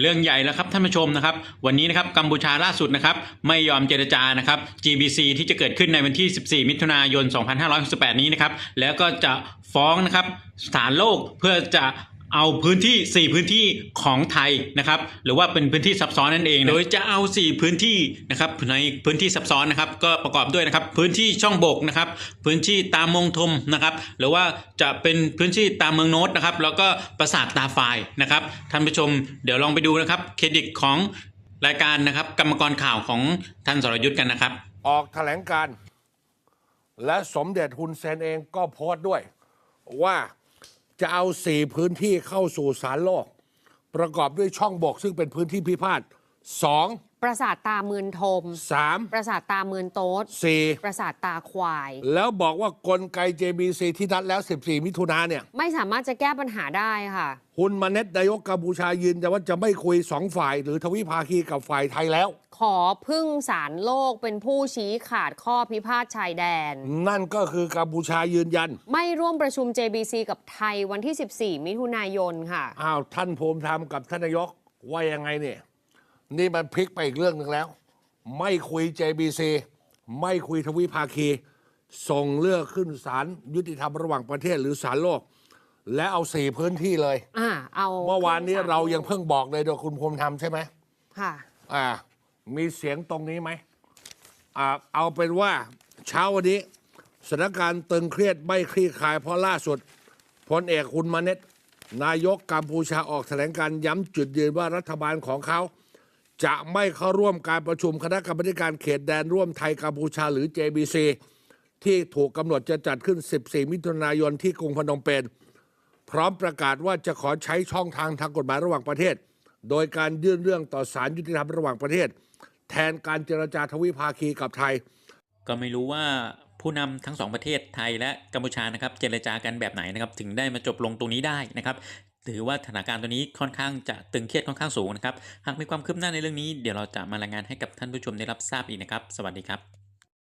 เรื่องใหญ่แล้วครับท่านผู้ชมนะครับ วันนี้นะครับกัมพูชาล่าสุดนะครับ ไม่ยอมเจรจานะครับ GBC ที่จะเกิดขึ้นในวันที่ 14 มิถุนายน 2568 นี้นะครับ แล้วก็จะฟ้องนะครับ ศาลโลกเพื่อจะ เอาพื้นที่ 4 พื้นที่ของไทยนะครับหรือว่าเป็นพื้นที่ซับซ้อนนั่นเอง โดยจะเอา 4 พื้นที่นะครับในพื้นที่ซับซ้อนนะครับก็ประกอบด้วยนะครับพื้นที่ช่องบกนะครับพื้นที่ตามมงทมนะครับหรือว่าจะเป็นพื้นที่ตามเมืองโน้ตนะครับแล้วก็ปราสาทตาไฟนะครับท่านผู้ชมเดี๋ยวลองไปดูนะครับเครดิตของรายการนะครับกรรมกรข่าวของท่านสรยุทธ์กันนะครับ ออกแถลงการณ์และสมเด็จฮุนเซนเองก็โพสต์ด้วยว่า จะเอาสี่พื้นที่เข้าสู่สารโลก ประกอบด้วยช่องบกซึ่งเป็นพื้นที่พิพาท สองปราสาทตามืนทม สามปราสาทตามืนโต๊ดสี่ปราสาทตาควาย แล้วบอกว่ากลไก JBC ที่นัดแล้ว 14 มิถุนาเนี่ย ไม่สามารถจะแก้ปัญหาได้ค่ะฮุนมาเน็ตนายกกัมพูชายืนแต่ว่าจะไม่คุยสองฝ่าย หรือทวิภาคีกับฝ่ายไทยแล้ว ขอพึ่งศาลโลกเป็นผู้ชี้ขาดข้อพิพาทชายแดน นั่นก็คือกัมพูชายืนยัน ไม่ร่วมประชุม JBC กับไทยวันที่ 14 มิถุนายนค่ะอ้าวท่านภูมิธรรมกับท่านนายกว่ายังไงเนี่ย นี่มันพลิกไปอีกเรื่องหนึ่งแล้ว ไม่คุย JBC ไม่คุยทวิภาคี ส่งเลือกขึ้นศาลยุติธรรมระหว่างประเทศหรือศาลโลก และเอาสี่พื้นที่เลย อ่าเอาเมื่อวานนี้เรายังเพิ่งบอกเลยโดยคุณภูมิธรรมใช่ไหมค่ะ อ่า มีเสียงตรงนี้ไหมอ่าเอาเป็นว่าเช้าวันนี้สถานการณ์ตึงเครียดไม่คลี่คลายเพราะล่าสุดพลเอกคุณมาเน็ตนายกกัมพูชาออกแถลงการณ์ย้ำจุดยืนว่ารัฐบาลของเขา จะไม่เข้าร่วมการประชุมคณะกรรมการเขตแดนร่วมไทยกัมพูชาหรือ JBC ที่ถูกกำหนดจะจัดขึ้น 14 มิถุนายนที่กรุงพนมเปญพร้อมประกาศว่าจะขอใช้ช่องทางทางกฎหมายระหว่างประเทศ โดยการยื่นเรื่องต่อศาลยุติธรรมระหว่างประเทศ แทนการเจรจาทวิภาคีกับไทย ก็ไม่รู้ว่าผู้นำทั้งสองประเทศไทยและกัมพูชานะครับเจรจากันแบบไหนนะครับถึงได้มาจบลงตรงนี้ได้นะครับ ถือว่าสถานการณ์ตัวนี้ค่อนข้างจะตึงเครียดค่อนข้างสูงนะครับ หากมีความคืบหน้าในเรื่องนี้เดี๋ยวเราจะมารายงานให้กับท่านผู้ชมได้รับทราบอีกนะครับ สวัสดีครับ